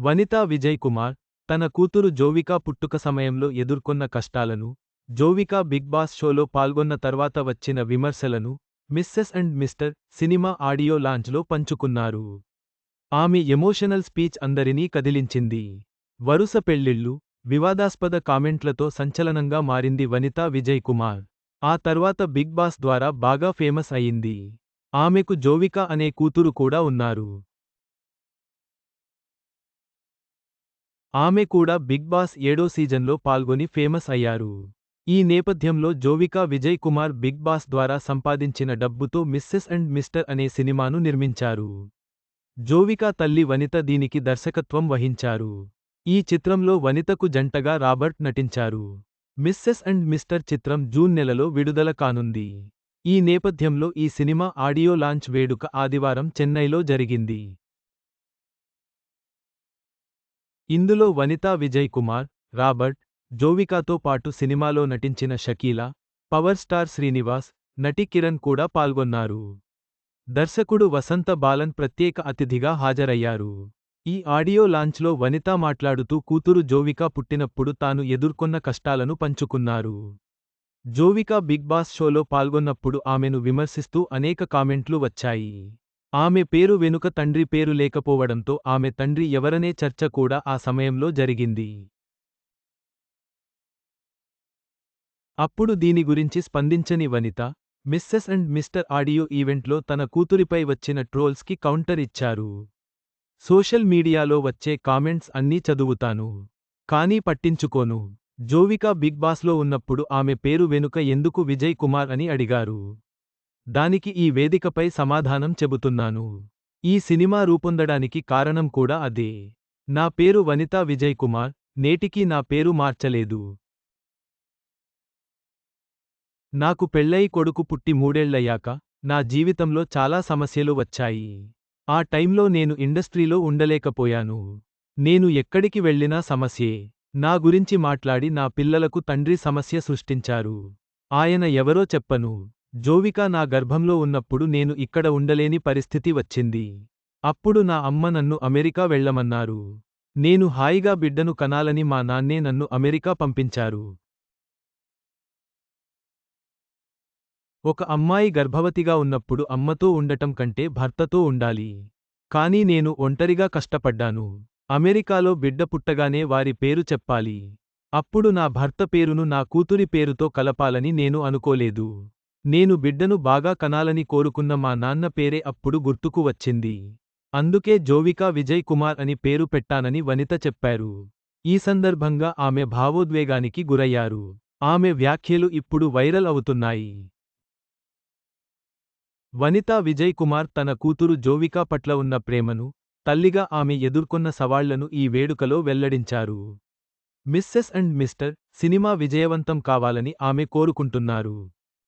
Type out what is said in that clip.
వనితా విజయ్ కుమార్ తన కూతురు జోవికా పుట్టుక సమయంలో ఎదుర్కొన్న కష్టాలను జోవికా బిగ్ బాస్ షోలో పాల్గొన్న తర్వాత వచ్చిన విమర్శలను Mrs and Mr cinema audio లాంచ్లో పంచుకున్నారు. ఆమె ఎమోషనల్ స్పీచ్ అందరినీ కదిలించింది. వరుస పెళ్ళిళ్ళు వివాదాస్పద కామెంట్లతో సంచలనంగా మారింది వనితా విజయ్ కుమార్. ఆ తర్వాత బిగ్ బాస్ ద్వారా బాగా ఫేమస్ అయింది. ఆమెకు జోవికా అనే కూతురు కూడా ఉన్నారు. ఆమె కూడా బిగ్ బాస్ ఏడో సీజన్లో పాల్గొని ఫేమస్ అయ్యారు. ఈ నేపథ్యంలో జోవికా విజయ్ కుమార్ బిగ్ బాస్ ద్వారా సంపాదించిన డబ్బుతో మిస్సెస్ అండ్ మిస్టర్ అనే సినిమాను నిర్మించారు. జోవికా తల్లి వనిత దీనికి దర్శకత్వం వహించారు. ఈ చిత్రంలో వనితకు జంటగా రాబర్ట్ నటించారు. మిస్సెస్ అండ్ మిస్టర్ చిత్రం జూన్ నెలలో విడుదల కానుంది. ఈ నేపథ్యంలో ఈ సినిమా ఆడియో లాంచ్ వేడుక ఆదివారం చెన్నైలో జరిగింది. ఇందులో వనితా విజయ్ కుమార్ రాబర్ట్ జోవికాతో పాటు సినిమాలో నటించిన షకీలా పవర్ స్టార్ శ్రీనివాస్ నటి కిరణ్ కూడా పాల్గొన్నారు. దర్శకుడు వసంత బాలన్ ప్రత్యేక అతిథిగా హాజరయ్యారు. ఈ ఆడియో లాంచ్లో వనిత మాట్లాడుతూ కూతురు జోవికా పుట్టినప్పుడు తాను ఎదుర్కొన్న కష్టాలను పంచుకున్నారు. జోవికా బిగ్ బాస్ షోలో పాల్గొన్నప్పుడు ఆమెను విమర్శిస్తూ అనేక కామెంట్లు వచ్చాయి. ఆమె పేరు వెనుక తండ్రి పేరు లేకపోవడంతో ఆమె తండ్రి ఎవరనే చర్చ కూడా ఆ సమయంలో జరిగింది. అప్పుడు దీని గురించి స్పందించని Vanitha Mrs and Mr audio ఈవెంట్లో తన కూతురిపై వచ్చిన ట్రోల్స్కి కౌంటర్ ఇచ్చారు. సోషల్ మీడియాలో వచ్చే కామెంట్స్ అన్నీ చదువుతాను. కానీ పట్టించుకోను. జోవికా బిగ్ బాస్లో ఉన్నప్పుడు ఆమె పేరు వెనుక ఎందుకు విజయ్ కుమార్ అని అడిగారు. దానికి ఈ వేదికపై సమాధానం చెబుతున్నాను. ఈ సినిమా రూపొందడానికి కారణం కూడా అదే. నా పేరు వనితా విజయ్ కుమార్ నేటికీ నా పేరు మార్చలేదు. నాకు పెళ్ళై కొడుకు పుట్టి మూడేళ్ళయ్యాక నా జీవితంలో చాలా సమస్యలు వచ్చాయి. ఆ టైంలో నేను ఇండస్ట్రీలో ఉండలేకపోయాను. నేను ఎక్కడికి వెళ్ళినా సమస్యే. నా గురించి మాట్లాడి నా పిల్లలకు తండ్రి సమస్య సృష్టించారు. ఆయన ఎవరో చెప్పను. జోవిక నా గర్భంలో ఉన్నప్పుడు నేను ఇక్కడ ఉండలేని పరిస్థితి వచ్చింది. అప్పుడు నా అమ్మ నన్ను అమెరికా వెళ్ళమన్నారు. నేను హాయిగా బిడ్డను కనాలని మా నాన్నే నన్ను అమెరికా పంపించారు. ఒక అమ్మాయి గర్భవతిగా ఉన్నప్పుడు అమ్మతో ఉండటం కంటే భర్తతో ఉండాలి. కానీ నేను ఒంటరిగా కష్టపడ్డాను. అమెరికాలో బిడ్డ పుట్టగానే వారి పేరు చెప్పాలి. అప్పుడు నా భర్త పేరును నా కూతురి పేరుతో కలపాలని నేను అనుకోలేదు. నేను బిడ్డను బాగా కనాలని కోరుకున్న మా నాన్న పేరే అప్పుడు గుర్తుకు వచ్చింది. అందుకే జోవికా విజయ్ కుమార్ అని పేరు పెట్టానని వనిత చెప్పారు. ఈ సందర్భంగా ఆమె భావోద్వేగానికి గురయ్యారు. ఆమె వ్యాఖ్యలు ఇప్పుడు వైరల్ అవుతున్నాయి. వనితా విజయ్ కుమార్ తన కూతురు జోవికా పట్ల ఉన్న ప్రేమను తల్లిగా ఆమె ఎదుర్కొన్న సవాళ్ళను ఈ వేడుకలో వెల్లడించారు. మిస్సెస్ అండ్ మిస్టర్ సినిమా విజయవంతం కావాలని ఆమె కోరుకుంటున్నారు.